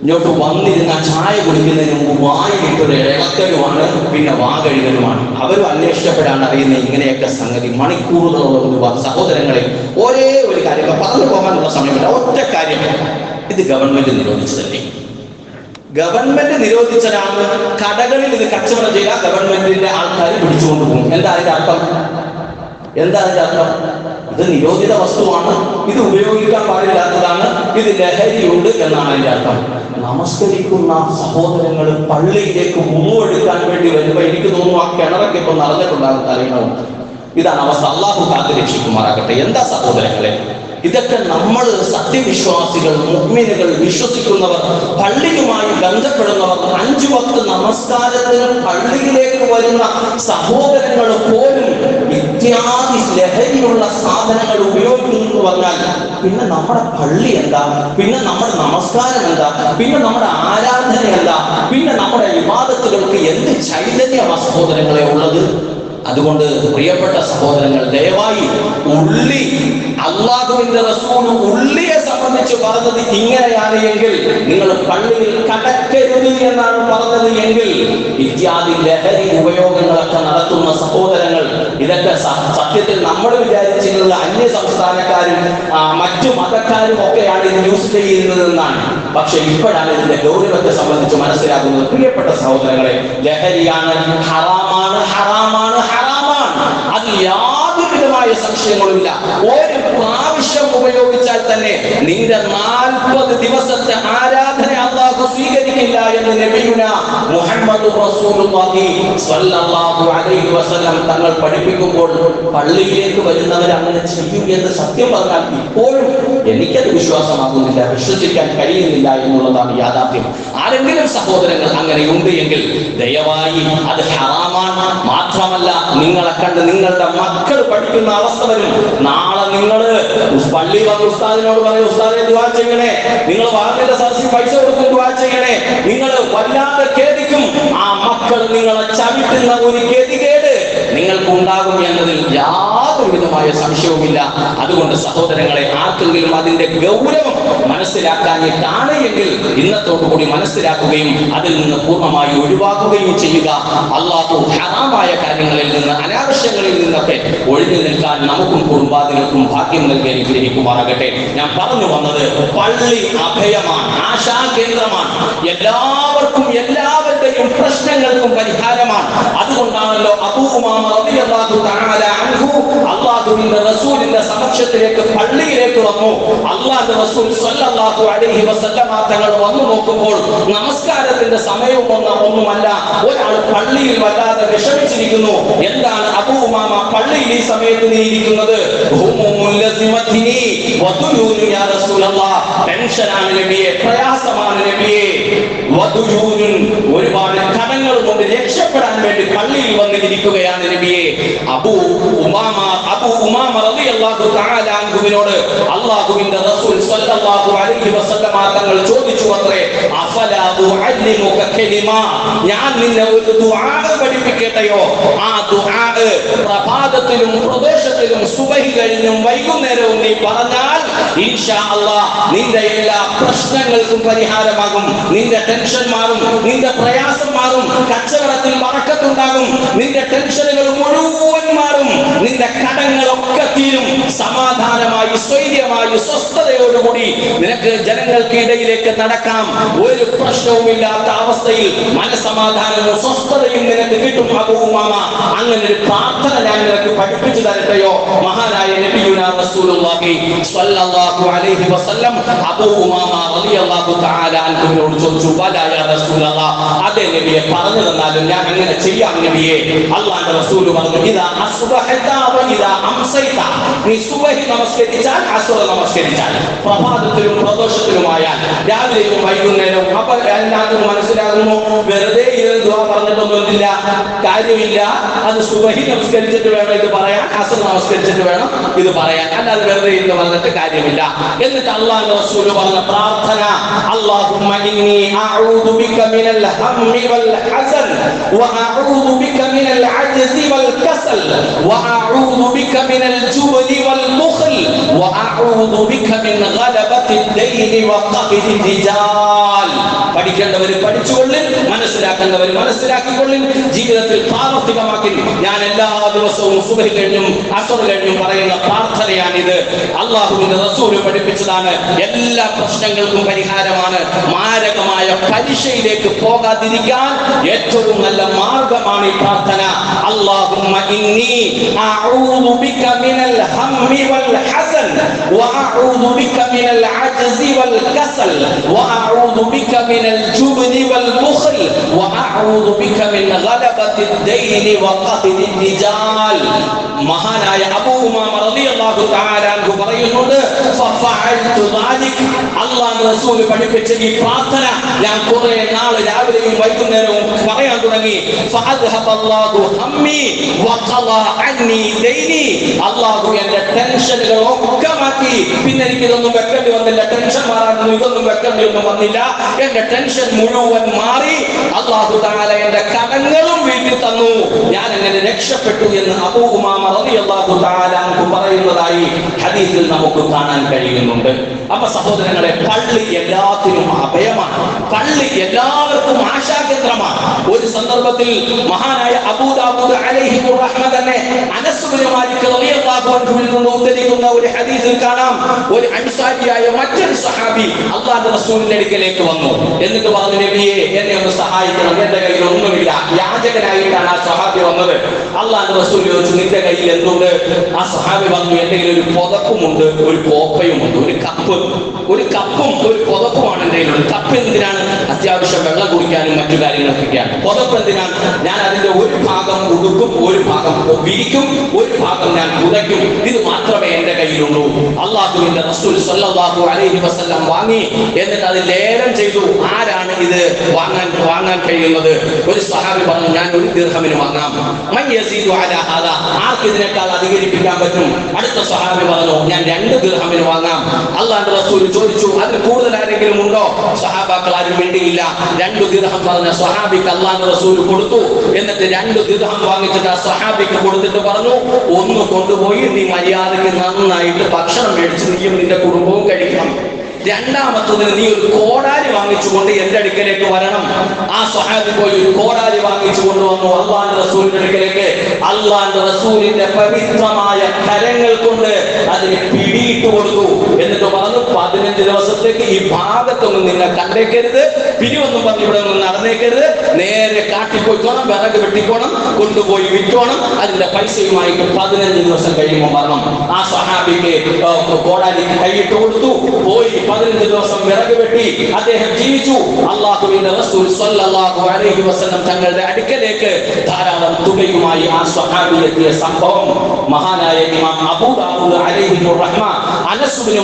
ഇങ്ങോട്ട് വന്നിരുന്ന ചായ കുടിക്കുന്നതിന് മുമ്പ് വായിലിട്ടൊരു ഇളക്കലുമാണ് പിന്നെ വാ കഴുകലുമാണ്. അവരും അന്വേഷിച്ചപ്പോഴാണ് അറിയുന്നത് ഇങ്ങനെയൊക്കെ സംഗതി. മണിക്കൂറുകളോളം സഹോദരങ്ങളെ ഒരേ ഒരു കാര്യം പറഞ്ഞു പോകാനുള്ള സമയമില്ല. ഒറ്റ കാര്യം. ഇത് ഗവൺമെന്റ് നിരോധിച്ചതല്ലേ? ഗവൺമെന്റ് നിരോധിച്ചതാണ് കടകളിൽ ഇത് കച്ചവടം ചെയ്താൽ ഗവൺമെന്റിന്റെ ആൾക്കാർ പിടിച്ചുകൊണ്ട് പോകും. എന്താ അതിന്റെ അർത്ഥം? എന്താ അതിന്റെ അർത്ഥം? ഇത് നിരോധിത വസ്തുവാണ്. ഇത് ഉപയോഗിക്കാൻ പാടില്ലാത്തതാണ്. ഇത് ലഹരിയുണ്ട് എന്നാണ് അതിന്റെ അർത്ഥം. നമസ്കരിക്കുന്ന സഹോദരങ്ങൾ പള്ളിയിലേക്ക് മുഴുവെടുക്കാൻ വേണ്ടി വരുമ്പോ എനിക്ക് തോന്നുന്നു ആ കിണറൊക്കെ ഇപ്പൊ നടന്നിട്ടുണ്ടാകുന്ന തലയിണവും ഇതാണ് അവസ്ഥ. അള്ളാഹു കാത്തു രക്ഷിക്കുമാറാകട്ടെ. എന്താ സഹോദരങ്ങളെ? ഇതൊക്കെ നമ്മൾ സത്യവിശ്വാസികൾ മുഗ്മിനുകൾ വിശ്വസിക്കുന്നവർ പള്ളിയുമായി ബന്ധപ്പെടുന്നവർ അഞ്ചു പത്ത് നമസ്കാരത്തിന് പള്ളിയിലേക്ക് വരുന്ന സഹോദരങ്ങൾ പോലും ഇത്യാദി ലഹരിയുള്ള സാധനങ്ങൾ ഉപയോഗിക്കുന്നു എന്ന് പറഞ്ഞാൽ പിന്നെ നമ്മുടെ പള്ളി എന്താ? പിന്നെ നമ്മുടെ നമസ്കാരം എന്താ? പിന്നെ നമ്മുടെ ആരാധന എന്താ? പിന്നെ നമ്മുടെ വിവാദത്തുകൾക്ക് എന്ത് ചൈതന്യ സഹോദരങ്ങളെ ഉള്ളത്? അതുകൊണ്ട് പ്രിയപ്പെട്ട സഹോദരങ്ങൾ ദയവായി ഉള്ളി അള്ളാഹുവിന്റെ റസൂൽ ഉള്ളിയെ സംബന്ധിച്ച് പറഞ്ഞത് ഇങ്ങനെയാണ് എങ്കിൽ നിങ്ങൾ പള്ളിയിൽ കടക്കരുത് എന്നാണ് പറഞ്ഞത് എങ്കിൽ ഇത്യാദി ലഹരി ഉപയോഗങ്ങളൊക്കെ നടത്തുന്ന സഹോദരങ്ങൾ ഇതൊക്കെ സത്യത്തിൽ നമ്മൾ വിചാരിച്ചിട്ടുള്ള അന്യ സംസ്ഥാനക്കാരും മറ്റു മതക്കാരും ഒക്കെയാണ് ഇത് യൂസ് ചെയ്യുന്നതെന്നാണ്. പക്ഷെ ഇപ്പോഴാണ് ഇതിന്റെ ഗൗരവത്തെ സംബന്ധിച്ച് മനസ്സിലാക്കുന്നത് പ്രിയപ്പെട്ട സഹോദരങ്ങളെ ലഹരിയാണ് ഹറാമാണ് ഹറാമാണ് ഹറാമാണ്. അത് യാതൊരു വിധമായ സംശയങ്ങളുമില്ല. ഒരു പ്രാവശ്യം ഉപയോഗിച്ചാൽ തന്നെ നിന്റെ നാൽപ്പത് ദിവസത്തെ ആരാധന അള്ളാഹു സ്വീകരിക്കില്ല എന്ന് നബിയുന മുഹമ്മദ് റസൂലുള്ളാഹി സ്വല്ലല്ലാഹു അലൈഹി വസല്ലം തങ്ങൾ പഠിപ്പിക്കുമ്പോൾ പള്ളിയിലേക്ക് വരുന്നവർ അങ്ങനെ ചെയ്യും എന്ന് സത്യം പറഞ്ഞാൽ ഇപ്പോഴും എനിക്കത് വിശ്വാസമാകുന്നില്ല വിശ്വസിക്കാൻ കഴിയുന്നില്ല എന്നുള്ളതാണ് യാഥാർത്ഥ്യം. ആരെങ്കിലും സഹോദരങ്ങൾ അങ്ങനെയുണ്ട് എങ്കിൽ ദയവായി അത് ഹറാമാണ്. മാത്രമല്ല നിങ്ങളെ കണ്ട് നിങ്ങളുടെ മക്കൾ പഠിക്കുന്ന അവസ്ഥ വരും. നാളെ നിങ്ങൾ പള്ളി വന്ന് ഉസ്താദിനോട് പറയും ഉസ്താദിനെ ദുവാ ചെയ്യണേ. നിങ്ങൾ വാർത്തയുടെ സദസ്സിൽ പൈസ കൊടുത്ത് ദുവാ ചെയ്യണേ. നിങ്ങൾ വല്ലാതെ കേദിക്കും ആ മക്കൾ നിങ്ങളെ ചവിട്ടുന്ന ഒരു ഗതികേട് നിങ്ങൾക്ക് ഉണ്ടാകും എന്നതിൽ യാതൊരുവിധമായ സംശയവുമില്ല. അതുകൊണ്ട് സഹോദരങ്ങളെ ആർക്കെങ്കിലും അതിന്റെ ഗൗരവം മനസ്സിലാക്കാനിട്ടാണ് എങ്കിൽ ഇന്നത്തോടുകൂടി മനസ്സിലാക്കുകയും അതിൽ നിന്ന് പൂർണമായി ഒഴിവാക്കുകയും ചെയ്യുക. അള്ളാഹു ഹറാമായ കാര്യങ്ങളിൽ നിന്ന് അനാവശ്യങ്ങളിൽ നിന്നൊക്കെ ഒഴിഞ്ഞു നിൽക്കാൻ നമുക്കും കുടുംബാദികൾക്കും ഭാഗ്യം നൽകി അനുഗ്രഹിക്കുമാറാകട്ടെ. ഞാൻ പറഞ്ഞു വന്നത് പള്ളി അഭയമാണ് ആശാ കേന്ദ്രമാണ് എല്ലാവർക്കും എല്ലാവരുടെയും പ്രശ്നങ്ങൾക്കും അതുകൊണ്ടാണല്ലോ അബൂമാമ റളിയല്ലാഹു തആല അൻഹു അല്ലാഹുവിന്റെ റസൂലിന്റെ സമക്ഷത്തിലേക്ക് പള്ളിയിലേക്ക് വന്നു. അല്ലാഹുവിന്റെ റസൂൽ സല്ലല്ലാഹു അലൈഹി വസല്ലമ തങ്ങൾ വന്നു നോക്കുമ്പോൾ നമസ്കാരത്തിന്റെ സമയവും ഒന്ന ഒന്നുമല്ല. ഒരാൾ പള്ളിയിൽ വല്ലാതെ വിഷമിച്ചിരിക്കുന്നു. എന്താണ് അബൂമാമ പള്ളിയിൽ ഈ സമയത്ത് നീ ഇരിക്കുന്നത് ടെൻഷനാണ് നബിയെ പ്രയാസമാണ് നബിയെ. ഒരുപാട് കടങ്ങൾ കൊണ്ട് രക്ഷപ്പെടാൻ വേണ്ടി പള്ളിയിൽ വന്നിരിക്കുകയാണ് നബിയെ. അബൂ ഉമാമ അബൂ ഉമാമ റളിയല്ലാഹു തആല അൻഹുവിനോട് അല്ലാഹുവിന്റെ റസൂൽ സ്വല്ലല്ലാഹു അലൈഹി വസല്ലം തങ്ങൾ ചോദിച്ചു അത്രേ അഫലാ ഉഅല്ലിമുക കലിമ? ഞാൻ നിന്നെ ഒരു ദുആ പഠിപ്പിക്കട്ടെയോ? ആ ദുആ പ്രഭാതത്തിലും പ്രദേശത്തിലും സുബഹി കഴിഞ്ഞും വൈകുന്നേരവും നീ പറഞ്ഞാൽ ഇൻഷാ അല്ലാഹ് നിന്റെ എല്ലാ പ്രശ്നങ്ങൾക്കും പരിഹാരമാകും. നിന്റെ ടെൻഷൻ മാറും നിന്റെ പ്രയാസം മാറും കച്ചവടത്തിൽ മറക്കത്തുണ്ടാകും നിന്റെ ടെൻഷനുകൾ മുഴുവൻ മാറും. നിന്റെ കടങ്ങളൊക്കെ തീരും. സമാധാനമായി സ്വൈര്യമായി സ്വസ്ഥതയോടുകൂടി നിനക്ക് ജനങ്ങൾക്ക് ഇടയിലേക്ക് നടക്കാം. ഒരു പ്രശ്നവുമില്ലാത്ത അവസ്ഥയിൽ മനസമാധാനവും സ്വസ്ഥതയും നിനക്ക് കിട്ടും. അബൂമാമ അങ്ങനെ ഒരു പ്രാർത്ഥന ഞാൻ നിനക്ക് പഠിപ്പിച്ചു തരട്ടെയോ? മഹാനായ നബിയുന റസൂലുള്ളാഹി സ്വല്ലല്ലാഹു അലൈഹി വസല്ലം അബൂ ഉമാമ റളിയല്ലാഹു തആല അൻഹുവിനോട് ചോദിച്ചു വലാ യാ റസൂലല്ലാഹ്? അതേ നബിയെ പറഞ്ഞു തന്നാലും ഞാൻ അങ്ങനെ ചെയ്യാം നബിയെ. അള്ളാഹുവിന്റെ റസൂൽ പറഞ്ഞു ഇദാ അസ്ബഹത വ ഇദാ അംസൈത. നീ സുബഹി നമസ്കരിച്ചാൽ അസുറ നമസ്കരിച്ചാൽ. പ്രഭാതത്തിലും പ്രദോഷത്തിലുമായാൽ രാവിലെയും വൈകുന്നേരവും അപ്പൊ എല്ലാവർക്കും മനസ്സിലാകുന്നു വെറുതെ ദുആ പറഞ്ഞിട്ടൊന്നുമില്ല കാര്യമില്ല. അത് സുബഹി നമസ്കരിച്ചിട്ട് വേണം ഇത് പറയാൻ. അസർ നമസ്കരിച്ചിട്ട് വേണം ഇത് പറയാൻ. അല്ലാതെ വെറുതെ ഇന്ന് പറഞ്ഞിട്ട് കാര്യമില്ല. എന്നിട്ട് അള്ളാഹ് റസൂൽ പറഞ്ഞ പ്രാർത്ഥന അല്ലാഹുമ്മ ഇന്നി അഊദു ബിക മിനൽ ഹമ്മി വൽ ഹസൻ മിനൽ അജ്സി വൽ കസൽ വഅഊദു ബിക മിനൽ ജുബ്നി വൽ ബുഖൽ അഊദു ബിക മിൻ ഗലബത്തി ദൈനി വഖഹരി റിജാൽ പഠിക്കേണ്ടവർ പഠിച്ചുകൊള്ളിൻ മനസ്സിലാക്കേണ്ടവർ മനസ്സിലാക്കിക്കൊള്ളിൻ ജീവിതത്തിൽ പ്രാവർത്തികമാക്കി. ഞാൻ എല്ലാ ദിവസവും സുബഹി കഴിഞ്ഞും അസർ കഴിഞ്ഞും പറയുന്ന പ്രാർത്ഥനയാണിത്. അള്ളാഹുവിന്റെ റസൂൽ പഠിപ്പിച്ചതാണ് എല്ലാ പ്രശ്നങ്ങൾക്കും പരിഹാരമാണ്. മാരകമായ പരീക്ഷയിലേക്ക് പോകാതിരിക്കാൻ ഏറ്റവും നല്ല മാർഗമാണ് ഈ പ്രാർത്ഥന. ബിക മിനൽ ഹമ്മി വൽ ഹസൻ വഅഊദു ബിക മിനൽ അജ്സി വൽ കസൽ വഅഊദു ബിക മിനൽ ജുബ്നി വൽ ബുഖൽ അഊദു ബിക മിൻ ഗലബത്തി ദൈനി വഖഹരി നിജാൽ മഹാനായ അബൂ ഉമാമ റളിയല്ലാഹു തആല അൻഹു പറയുന്നുണ്ട് ഫഫഅൽതു ദാലിക്. അല്ലാഹു റസൂൽ പഠിപ്പിച്ച ഈ പ്രാർത്ഥന ഞാൻ കുറേ നാൾ രാവിലെയും വൈകുന്നേരവും പറയാൻ തുടങ്ങി. ഫഅദ്ഹബല്ലാഹു ഹമ്മി വഖല അന്നി ദൈനി. അല്ലാഹു എന്റെ ടെൻഷനുകൾ ഒക്കെ മാറ്റി. പിന്നെ എനിക്ക് ഇതൊന്നും വെക്കേണ്ടി വന്നില്ല ടെൻഷൻ മാറാനൊന്നും ഇതൊന്നും വെക്കേണ്ടി ഒന്നും വന്നില്ല. എന്റെ ടെൻഷൻ മുഴുവൻ മാറി. അല്ലാഹു തആല എന്റെ കടങ്ങളും വീട്ടിൽ തന്നു. ഞാൻ അങ്ങനെ രക്ഷപ്പെട്ടു എന്ന് അബൂ ഉമാമ റളിയല്ലാഹു അൻഹു പറയുന്നതായി ഹദീസിൽ നമുക്ക് കാണാൻ കഴിയുന്നുണ്ട്. അപ്പൊ സഹോദരങ്ങളെ പള്ളി എല്ലാത്തിനും അഭയമാണ്. പള്ളി എല്ലാവർക്കും ആശാകേന്ദ്രമാണ്. ഒരു സന്ദർഭത്തിൽ മഹാനായ അബൂദാബൂദ് അലൈഹി റഹ്മ തന്നെ ഉദ്ധരിക്കുന്ന ഒരു ഹദീസിൽ കാണാം. ഒരു അൻസാരിയായ മറ്റൊരു സഹാബി അള്ളാഹു റസൂലിന്റെ അടുക്കലേക്ക് വന്നു. എന്നിട്ട് പറഞ്ഞു നബിയെ എന്നെ ഒന്ന് സഹായിക്കണം. എന്റെ കയ്യിൽ ഒന്നുമില്ല. യാചകനായിട്ടാണ് ആ സഹാബി വന്നത്. അള്ളാഹുന്റെ റസൂൽ ചോദിച്ചു നിന്റെ കയ്യിൽ എന്തുണ്ട്? ആ സഹാബി വന്നു എന്റെ കയ്യിൽ ഒരു പുതപ്പുമുണ്ട് ഒരു കോപ്പയുമുണ്ട് ഒരു കപ്പ്. ഒരു കപ്പും ഒരു പുതപ്പുമാണ് എന്റെ കയ്യിലുള്ളത്. കപ്പ് എന്തിനാണ്? അത്യാവശ്യം വെള്ളം കുടിക്കാനും മറ്റു കാര്യങ്ങൾക്കൊക്കെയാണ് പുതപ്പ് എന്തിനാണ്? ഞാൻ അതിന്റെ ഒരു ഭാഗം ഉടുക്കും ഒരു ഭാഗം വിരിക്കും ഒരു ഭാഗം ഞാൻ പുതയ്ക്കും. ഇത് മാത്രമേ എന്റെ കയ്യിലുള്ളൂ. അള്ളാഹുവിന്റെ റസൂൽ സല്ലല്ലാഹു അലൈഹി വസല്ലം വാങ്ങി എന്നിട്ട് അത് ലേലം ചെയ്തു. ആരാണ് ഇത് വാങ്ങാൻ വാങ്ങാൻ കഴിയുന്നത്? ഒരു സഹാബി പറഞ്ഞു ഞാൻ ഒരു ദീർഘമിന് വാങ്ങാം ആർക്ക് ഇതിനേക്കാൾ അധികരിപ്പിക്കാൻ പറ്റും? അടുത്ത സഹാബി പറഞ്ഞു ഞാൻ രണ്ട് ദീർഘമിന് വാങ്ങാം അള്ളാന്റെ റസൂൽ ചോദിച്ചു അതിൽ കൂടുതൽ ആരെങ്കിലും ഉണ്ടോ? സഹാബാക്കൾ ആരും വേണ്ടിയില്ല രണ്ട് ദീർഘം പറഞ്ഞ സഹാബിക്ക് അള്ളാന്റെ റസൂൽ കൊടുത്തു. എന്നിട്ട് രണ്ട് ദീർഘം വാങ്ങിച്ചിട്ട് ആ സഹാബിക്ക് കൊടുത്തിട്ട് പറഞ്ഞു ഒന്ന് കൊണ്ടുപോയി നീ മര്യാദയ്ക്ക് നന്നായിട്ട് ഭക്ഷണം മേടിച്ച് നീയും നിന്റെ കുടുംബവും കഴിക്കണം. രണ്ടാമത്തതിന് നീ ഒരു കോടാലി വാങ്ങിച്ചുകൊണ്ട് എന്റെ അടുക്കലേക്ക് വരണം. ആ സ്വഹാബി പോയി ഒരു കോടാലി വാങ്ങിച്ചു കൊണ്ടുവന്നു. അള്ളാന്റെ റസൂലിന്റെ അടുക്കലേക്ക്. അള്ളാന്റെ റസൂലിന്റെ പവിത്രമായ കരങ്ങൾ കൊണ്ട് അതിന് പിടിയിട്ട് കൊടുത്തു. എന്നിട്ട് പറഞ്ഞു പതിനഞ്ച് ദിവസത്തേക്ക് ഈ ഭാഗത്തൊന്നും നിന്നെ കണ്ടേക്കരുത്. പിരിവൊന്നും പറഞ്ഞു ഇവിടെ ഒന്നും നടന്നേക്കരുത്. നേരെ കാട്ടിപ്പോയിക്കോണം വിറക് വെട്ടിക്കോണം കൊണ്ടുപോയി വിറ്റോണം. അതിന്റെ പൈസയുമായിട്ട് പതിനഞ്ച് ദിവസം കഴിയുമ്പോൾ വരണം. ആ സഹാബിക്ക് കോടാലി കൈയിട്ട് കൊടുത്തു. പോയി പതിനഞ്ച് ദിവസം വിറക് വെട്ടി അദ്ദേഹം ജീവിച്ചു. അള്ളാഹുവിന്റെ റസൂൽ സ്വല്ലല്ലാഹു അലൈഹി വസല്ലം തങ്ങളുടെ അടുക്കലേക്ക് ധാരാളം തുകയുമായി ആ സ്വഹാബി എത്തിയ സംഭവം. മഹാനായ ഇമാം അബൂ ദാവൂദ് അലൈഹി റഹ്മ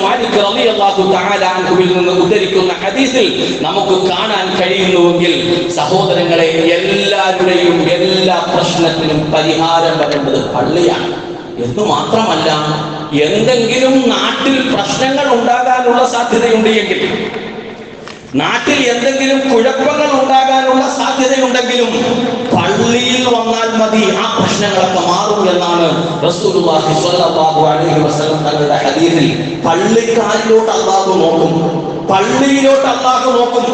മാലിക് റളിയല്ലാഹു തആല അൻഹുവിൽ നിന്ന് ഉദ്ധരിക്കുന്ന ഹദീസിൽ നമുക്ക് കാണാൻ കഴിയുന്നുവെങ്കിൽ സഹോദരങ്ങളെ എല്ലാവരുടെയും എല്ലാ പ്രശ്നത്തിനും പരിഹാരം വരേണ്ടത് പള്ളിയാണ്. എന്ന് മാത്രമല്ല എന്തെങ്കിലും നാട്ടിൽ പ്രശ്നങ്ങൾ ഉണ്ടാകാനുള്ള സാധ്യതയുണ്ട് എങ്കിൽ നാട്ടിൽ എന്തെങ്കിലും കുഴപ്പങ്ങൾ ഉണ്ടാകാനുള്ള സാധ്യതയുണ്ടെങ്കിലും പള്ളിയിൽ വന്നാൽ മതി. ആ പ്രശ്നങ്ങളൊക്കെ മാറും എന്നാണ് തങ്ങളുടെ ഹദീസിൽ. പള്ളിക്കാരിലോട്ട് അള്ളാഹു നോക്കും. പള്ളിയിലോട്ട് അള്ളാഹു നോക്കും.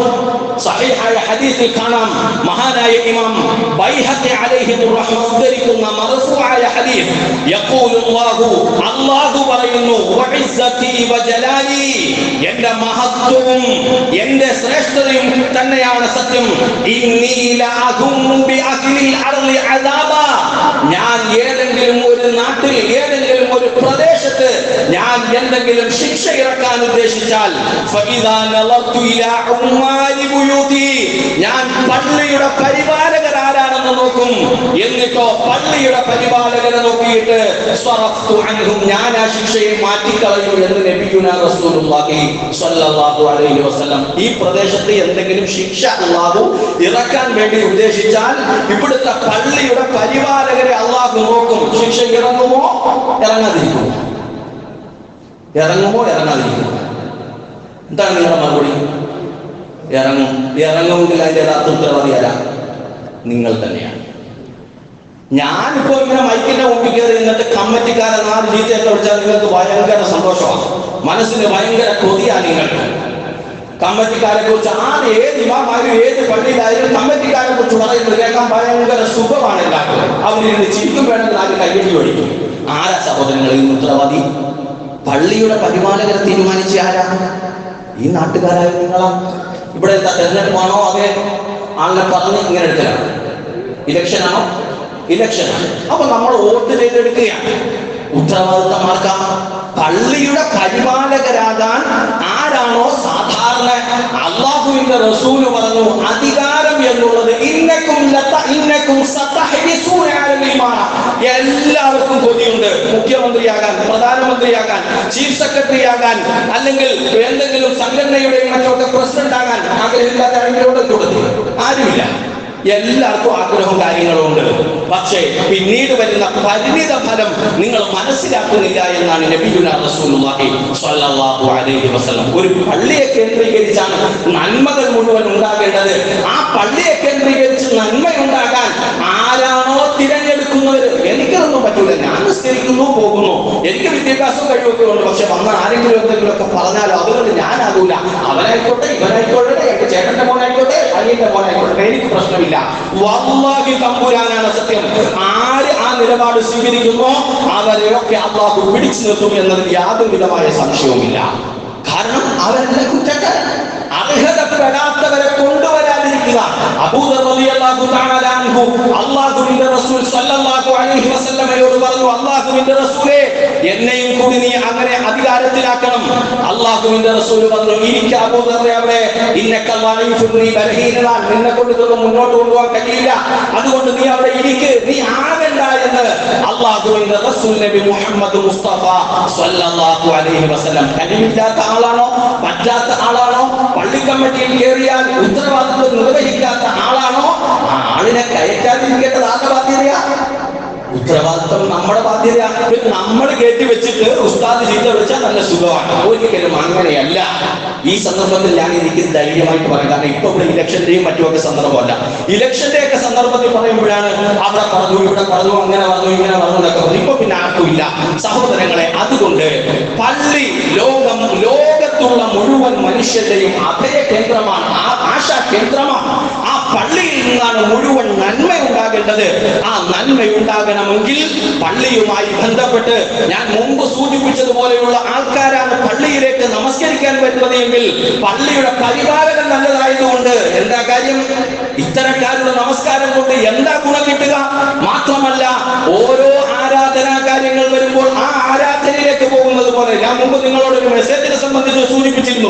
സഹീഹായ ഹദീസിൽ കാണാം മഹാനായ ഇമാം ബൈഹഖി അലൈഹി റഹ്മ ഉദ്ധരിക്കുന്ന മർഫൂആയ ഹദീസ് യഖൂലു അല്ലാഹു അല്ലാഹു പറയുന്നു വഇസ്സതി വജലാലി എന്റെ മഹത്വവും എന്റെ ശ്രേഷ്ഠതയും തന്നെയാണ് സത്യം ഇന്നി ലഅകുമു ബിഅഹ്ലിൽ അർളി അദാബ ഞാൻ ഏതെങ്കിലും ഒരു നാട്ടിൽ ഏതെങ്കിലും ഒരു പ്രദേശത്ത് ഞാൻ എന്തെങ്കിലും ശിക്ഷ ഇറക്കാൻ ഉദ്ദേശിച്ചാൽ ഞാൻ പള്ളിയുടെ പരിപാലകൻ ആരാണെന്ന് നോക്കും. എന്നിട്ടോ പള്ളിയുടെ പരിപാലകനെ നോക്കിയിട്ട് ഞാൻ ആ ശിക്ഷയെ മാറ്റിക്കളയും എന്ന് ലഭിക്കുന്ന ഈ പ്രദേശത്ത് എന്തെങ്കിലും ശിക്ഷ അല്ലാഹു ഇറക്കാൻ വേണ്ടി ഉദ്ദേശിച്ചാൽ ഇവിടുത്തെ പള്ളിയുടെ പരിപാലകരെ അള്ളാഹു നോക്കും. ശിക്ഷ ഇറങ്ങുമോ? ഇറങ്ങാതിരിക്കുമോ? ഇറങ്ങുമോ? ഇറങ്ങാതിരിക്കുമോ? എന്താണ് നിങ്ങളുടെ മറുപടി? ഇറങ്ങും. ഇറങ്ങുമെങ്കിൽ അതിന്റെ യഥാർത്ഥ ഉത്തരവാദി നിങ്ങൾ തന്നെയാണ്. ഞാനിപ്പോ ഇങ്ങനെ മൈക്കിന്റെ മുമ്പിൽ കയറി നിന്നിട്ട് കമ്മറ്റിക്കാരെ നാല് ചീത്തയൊക്കെ വിളിച്ചാൽ നിങ്ങൾക്ക് ഭയങ്കര സന്തോഷമാണ്. മനസ്സിന് ഭയങ്കര കൊതിയാണ് നിങ്ങൾക്ക്. കമ്മറ്റിക്കാരെ കുറിച്ച് ആര് ഏത് ഇമാമാരും ഏത് പള്ളിയിലായാലും കമ്മറ്റിക്കാരെ കുറിച്ച് പറയുന്നത് കേൾക്കാൻ ഭയങ്കര സുഖമാണ് എല്ലാവർക്കും. അവരിന്ന് ചിരിക്കും വേണമെങ്കിൽ ആര് കൈയടി ഒഴിക്കും ആരാ സഹോദരങ്ങളിൽ ഉത്തരവാദി? പള്ളിയുടെ പരിപാലകരെ തീരുമാനിച്ച ആരാ? ഈ നാട്ടുകാരായ നിങ്ങളാ. ഇവിടെ തെരഞ്ഞെടുപ്പാണോ അതെ ആളിനെ പറഞ്ഞ് ഇങ്ങനെ എടുക്കലാണ്? ഇലക്ഷനാണോ? ഇലക്ഷനാണ്. അപ്പൊ നമ്മൾ വോട്ട് ചെയ്തെടുക്കുകയാണ്. ഉത്തരവാദിത്തം ആർക്കാണ് പള്ളിയുടെ പരിപാലകരാകാൻ ആരാണോ സാധാരണ അള്ളാഹുവിന്റെ റസൂൽ പറഞ്ഞു അധികാരം എന്നുള്ളത് ഇന്നക്കും ഇന്നക്കും. എല്ലാവർക്കും കൊതിയുണ്ട്. മുഖ്യമന്ത്രിയാകാൻ പ്രധാനമന്ത്രിയാകാൻ ചീഫ് സെക്രട്ടറി ആകാൻ അല്ലെങ്കിൽ എന്തെങ്കിലും സംഘടനയുടെ മറ്റൊക്കെ പ്രസിഡന്റ് ആകാൻ ആഗ്രഹമില്ലാത്ത ആരുമില്ല. എല്ലാവർക്കും ആഗ്രഹവും കാര്യങ്ങളും ഉണ്ട്. പക്ഷേ പിന്നീട് വരുന്ന പരിണിത ഫലം നിങ്ങൾ മനസ്സിലാക്കുന്നില്ല എന്നാണ് നബിയുന ഒരു പള്ളിയെ കേന്ദ്രീകരിച്ചാണ് നന്മകൾ മുഴുവൻ ഉണ്ടാകേണ്ടത്. ആ പള്ളിയെ കേന്ദ്രീകരിച്ച് നന്മ ഉണ്ടാകാൻ ആരാണോ തിരഞ്ഞെടുക്കുന്നവർ എനിക്കതൊന്നും പറ്റൂല. ഞാൻ നിസ്കരിക്കുന്നു എനിക്ക് വിദ്യാഭ്യാസവും കഴിവൊക്കെ ഉണ്ട് പക്ഷെ വന്ന ആരെങ്കിലും എന്തെങ്കിലുമൊക്കെ പറഞ്ഞാലോ? അതുകൊണ്ട് ഞാനാകൂല. അവനായിക്കോട്ടെ ഇവനായിക്കോട്ടെ എന്റെ ചേട്ടന്റെ മോനായിക്കോട്ടെ അനിയന്റെ മോനായിക്കോട്ടെ എനിക്ക് പ്രശ്നമില്ല. വല്ലാഹി തമ്പുരാനാണ് സത്യം. ആര് ആ നിലപാട് സ്വീകരിക്കുമോ അവരെയൊക്കെ അള്ളാഹു പിടിച്ചു നിർത്തും എന്നതിൽ യാതൊരു വിധമായ സംശയവുമില്ല. കാരണം അവരല്ല കുറ്റക്കാരൻ അർഹതപ്പെടാത്തവരെ അൻഹു അല്ലാഹുവിന്റെ റസൂൽ സല്ലല്ലാഹു അലൈഹി വസല്ലമയോട് പറഞ്ഞു അള്ളാഹുവിന്റെ റസൂലേ എന്നെയും കൂടി നീ അങ്ങനെ അധികാരത്തിലാക്കണം. അള്ളാഹുവിന്റെ റസൂൽ പറഞ്ഞു എനിക്ക് അബൂദറെ അവിടെ നീ ബലഹീനതാണ് നിന്നെ മുന്നോട്ട് കൊണ്ടുപോകാൻ കഴിയില്ല. അതുകൊണ്ട് നീ അവിടെ ഇരിക്ക്. നീ ആകണ്ട എന്ന് അള്ളാഹുവിന്റെ റസൂൽ നബി മുഹമ്മദ് മുസ്തഫ സല്ലല്ലാഹു അലൈഹി വസല്ലം. കഴിവില്ലാത്ത ആളാണോ? പറ്റാത്ത ആളാണോ? പള്ളി കമ്മിറ്റിയിൽ കയറിയാൽ ഉത്തരവാദിത്വം നിർവഹിക്കാത്ത ആളാണോ? ആ ആളിനെ കയറ്റാതിരിക്കേണ്ടത് ആരുടെ ബാധ്യതയാ? ഉത്തരവാദിത്വം നമ്മുടെ ബാധ്യതയാണ് നമ്മൾ കയറ്റി വെച്ചിട്ട് ഉസ്താദ് ചീത്ത വിളിച്ചാൽ നല്ല സുഖമാണ്. ഒരിക്കലും അങ്ങനെയല്ല. ഈ സന്ദർഭത്തിൽ ഞാൻ എനിക്ക് ധൈര്യമായിട്ട് പറയാം. കാരണം ഇപ്പൊ ഇവിടെ ഇലക്ഷന്റെയും മറ്റുമൊക്കെ സന്ദർഭമല്ല. ഇലക്ഷന്റെ ഒക്കെ സന്ദർഭത്തിൽ പറയുമ്പോഴാണ് അവിടെ പറഞ്ഞു ഇവിടെ പറഞ്ഞു അങ്ങനെ പറഞ്ഞു ഇങ്ങനെ പറഞ്ഞു എന്നൊക്കെ പറഞ്ഞു. ഇപ്പൊ പിന്നെ ആർക്കും ഇല്ല. സഹോദരങ്ങളെ അതുകൊണ്ട് പള്ളി ലോകം ലോകത്തുള്ള മുഴുവൻ മനുഷ്യരുടെയും അഭയ കേന്ദ്രമാണ്. ആ ആശാ കേന്ദ്രമാണ്. ആ പള്ളിയിൽ നിന്നാണ് മുഴുവൻ നന്മ ഉണ്ടാകേണ്ടത് ആ നന്മ ഉണ്ടാകണമെങ്കിൽ പള്ളിയുമായി ബന്ധപ്പെട്ട് ഞാൻ മുമ്പ് സൂചിപ്പിച്ചതുപോലെയുള്ള ആൾക്കാരാണ് പള്ളിയിലേക്ക് നമസ്കരിക്കാൻ എങ്കിൽ പള്ളിയുടെ പരിപാലനം നല്ലതായതുകൊണ്ട് എന്താ കാര്യം? ഇത്തരക്കാരുടെ നമസ്കാരം കൊണ്ട് എന്താ ഗുണം കിട്ടുക മാത്രമല്ല ഓരോ ആരാധനാ കാര്യങ്ങൾ വരുമ്പോൾ ആ ആരാധനയിലേക്ക് പോലെ ഞാൻ മുമ്പ് നിങ്ങളോട് ഒരു മെസ്സേജിനെ സംബന്ധിച്ച് സൂചിപ്പിച്ചിരുന്നു.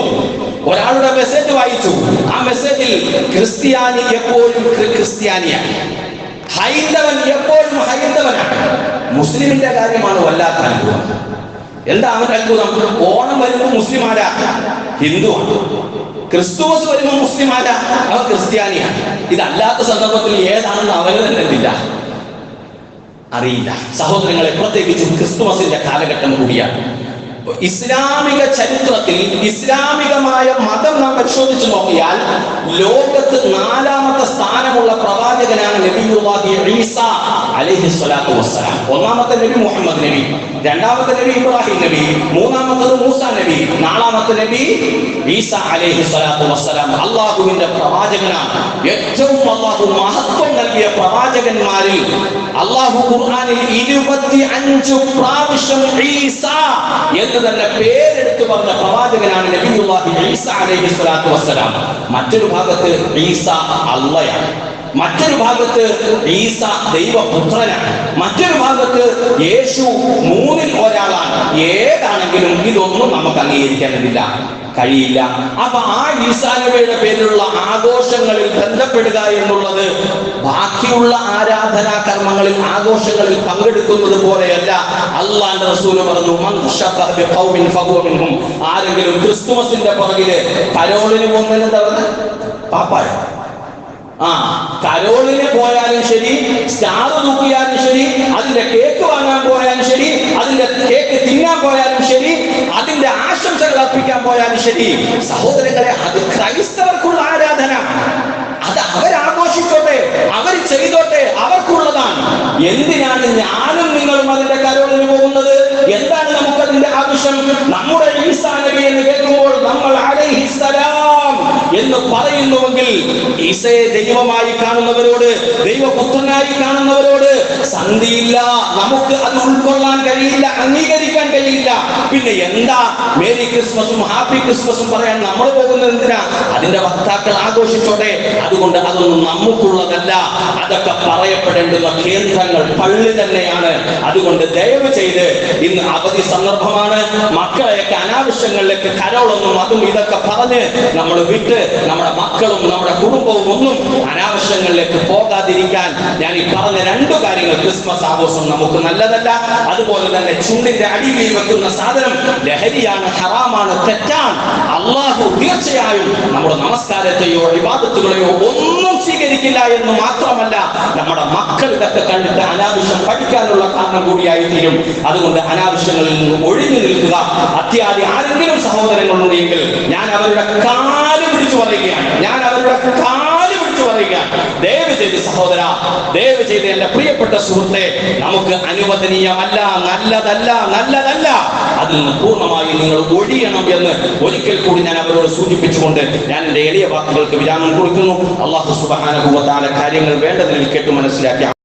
ഒരാളുടെ മെസ്സേജ് വായിച്ചു. ആ മെസ്സേജിൽ ക്രിസ്ത്യാനി എപ്പോഴും ക്രി- ക്രിസ്ത്യാനിയാണ്. ഹൈന്ദവൻ എപ്പോഴും ഹൈന്ദവനാണ്. മുസ്ലിമിന്റെ കാര്യമാണ് വല്ലാത്ത അത്ഭുതം. എന്താ അവന്റെ അത്ഭുതം? ഓണം വരുമ്പോൾ മുസ്ലിം ആരാ? ഹിന്ദു ക്രിസ്തുമസ് വരുമ്പോൾ മുസ്ലിം ആരാ? അവൻ ക്രിസ്ത്യാനിയാണ്. ഇതല്ലാത്ത സന്ദർഭത്തിൽ ഏതാണെന്ന് അവന് തന്നെ ഇല്ല അറിയില്ല. സഹോദരങ്ങളെ പ്രത്യേകിച്ചും ക്രിസ്തുമസിന്റെ കാലഘട്ടം കൂടിയാണ്. ഇസ്ലാമിക ചരിത്രത്തിൽ ഇസ്ലാമികമായ മതം നാം പരിശോധിച്ചു നോക്കിയാൽ ലോകത്ത് നാലാമത്തെ സ്ഥാനമുള്ള പ്രവാചകനാണ് നബി ഒന്നാമത്തെ നബി മുഹമ്മദ് നബി രണ്ടാമത്തെ നബി ഇബ്രാഹിം നബി മൂന്നാമത്തത് മൂസ നബി നാലാമത്തെ നബി ഈസ അലൈഹി സ്വലാത്തു വസ്സലാം. അള്ളാഹുവിന്റെ പ്രവാചകനാണ്. ഏറ്റവും അള്ളാഹു മഹത്വം നൽകിയ പ്രവാചകന്മാരിൽ അള്ളാഹു ഖുർആാനിൽ ഇരുപത്തി അഞ്ചു പ്രാവശ്യം ഈസ എന്ന് തന്നെ പേരെടുത്തു പറഞ്ഞ പ്രവാചകനാണ് നബിഹി ഈസ അലൈഹി സ്വലാത്തു വസ്സലാം. മറ്റൊരു ഭാഗത്ത് ഈസ അള്ളയാണ്. മറ്റൊരു ഭാഗത്ത് ഈസ ദൈവപുത്രനാണ് മറ്റൊരു ഭാഗത്ത് യേശു മൂന്നിൽ ഒരാളാണ്. ഏതാണെങ്കിലും ഇതൊന്നും നമുക്ക് അംഗീകരിക്കാനില്ല. കഴിയില്ല. അപ്പൊ ആ ഈസാനുവയുടെ പേരിലുള്ള ആഘോഷങ്ങളിൽ ബന്ധപ്പെടുക എന്നുള്ളത് ബാക്കിയുള്ള ആരാധനാ കർമ്മങ്ങളിൽ ആഘോഷങ്ങളിൽ പങ്കെടുക്കുന്നത് പോലെയല്ല. അള്ളാന്റെ റസൂൽ പറഞ്ഞു. ആരെങ്കിലും ക്രിസ്തുമസിന്റെ പുറകിൽ കരോളിന് പോകുന്നതിനെന്താ പറഞ്ഞത് പാപ്പായ? ആ കരോളിനെ പോയാലും ശരി സ്റ്റാർ തൂക്കിയാലും ശരി അതിന്റെ കേക്ക് വാങ്ങാൻ പോയാലും ശരി അതിന്റെ കേക്ക് തിന്നാൻ പോയാലും ശരി അതിന്റെ ആശംസകൾ അർപ്പിക്കാൻ പോയാലും ശരി. സഹോദരങ്ങളെ അത് ക്രൈസ്തവർക്കുള്ള ആരാധന. അത് അവരാഘോഷിച്ചോട്ടെ അവർ ചെയ്തോട്ടെ അവർക്കുള്ളതാണ്. എന്തിനാണ് ഞാനും നിങ്ങളും അതിന്റെ കരോളിന് പോകുന്നത്? എന്താണ് നമുക്ക് അതിന്റെ ആവശ്യം? നമ്മുടെ ഈസാ നബി എന്ന് കേൾക്കുമ്പോൾ നമ്മൾ അലൈഹിസ്സലാം എന്ന് പറയുന്നുവെങ്കിൽ ഈസയെ ദൈവമായി കാണുന്നവരോട് ദൈവപുത്രനായി കാണുന്നവരോട് സന്ധിയില്ല. നമുക്ക് അത് ഉൾക്കൊള്ളാൻ കഴിയില്ല അംഗീകരിക്കാൻ കഴിയില്ല. പിന്നെ എന്താ? മേരി ക്രിസ്മസും ഹാപ്പി ക്രിസ്മസും പറയാൻ നമ്മൾ പോകുന്നത് എന്തിനാ? അതിന്റെ വക്താക്കൾ ആഘോഷിച്ചോട്ടെ. അതുകൊണ്ട് അതൊന്നും നമുക്കുള്ളതല്ല. അതൊക്കെ പറയപ്പെടേണ്ടുന്ന കേന്ദ്രങ്ങൾ പള്ളി തന്നെയാണ്. അതുകൊണ്ട് ദയവ് ചെയ്ത് ഇന്ന് അവധി സന്ദർഭമാണ്. മക്കളെയൊക്കെ അനാവശ്യങ്ങളിലേക്ക് കരോളൊന്നും അതും ഇതൊക്കെ പറഞ്ഞ് നമ്മൾ വിട്ട് നമ്മുടെ മക്കളും നമ്മുടെ കുടുംബവും ഒന്നും അനാവശ്യങ്ങളിലേക്ക് പോകാതിരിക്കാൻ ഞാൻ ഈ പറഞ്ഞ രണ്ടു കാര്യങ്ങൾ ക്രിസ്മസ് ആഘോഷം നമുക്ക് നല്ലതല്ല. അതുപോലെ തന്നെ ചുണ്ടിന്റെ അടിയിൽ വെക്കുന്ന സാധനം ലഹരിയാണ് ഹറാമാണ് തെറ്റാണ്. അള്ളാഹു തീർച്ചയായും നമ്മുടെ നമസ്കാരത്തെയോ വിവാദത്തുകളെയോ ഒന്നും സ്വീകരിക്കില്ല എന്ന് മാത്രമല്ല നമ്മുടെ മക്കൾ ഇതൊക്കെ കണ്ടിട്ട് അനാവശ്യം പഠിക്കാനുള്ള കാരണം കൂടിയായി തീരും അതുകൊണ്ട് അനാവശ്യങ്ങളിൽ നിന്ന് ഒഴിഞ്ഞു നിൽക്കുക. അത്യാദി ആരെങ്കിലും സഹോദരങ്ങളുണ്ടെങ്കിൽ ഞാൻ അവരുടെ കാൽ പിടിച്ചു പറയുകയാണ്. ഞാൻ അവരുടെ കാൽ പിടിച്ചു പറയുകയാണ്. ദയവ് ചെയ്ത് സഹോദര ദയവ് ചെയ്ത് എന്റെ പ്രിയപ്പെട്ട സുഹൃത്തെ നമുക്ക് അനുവദനീയമല്ല നല്ലതല്ല നല്ലതല്ല. അതിൽ നിന്ന് പൂർണമായി നിങ്ങൾ ഒഴിയണം എന്ന് ഒരിക്കൽ കൂടി ഞാൻ അവരോട് സൂചിപ്പിച്ചുകൊണ്ട് ഞാൻ എന്റെ എളിയ വാക്കുകൾക്ക് വിരാമം കൊടുക്കുന്നു. അള്ളാഹു സുബാനുഭവത്താല കാര്യങ്ങൾ വേണ്ടതിൽ കേട്ടു മനസ്സിലാക്കി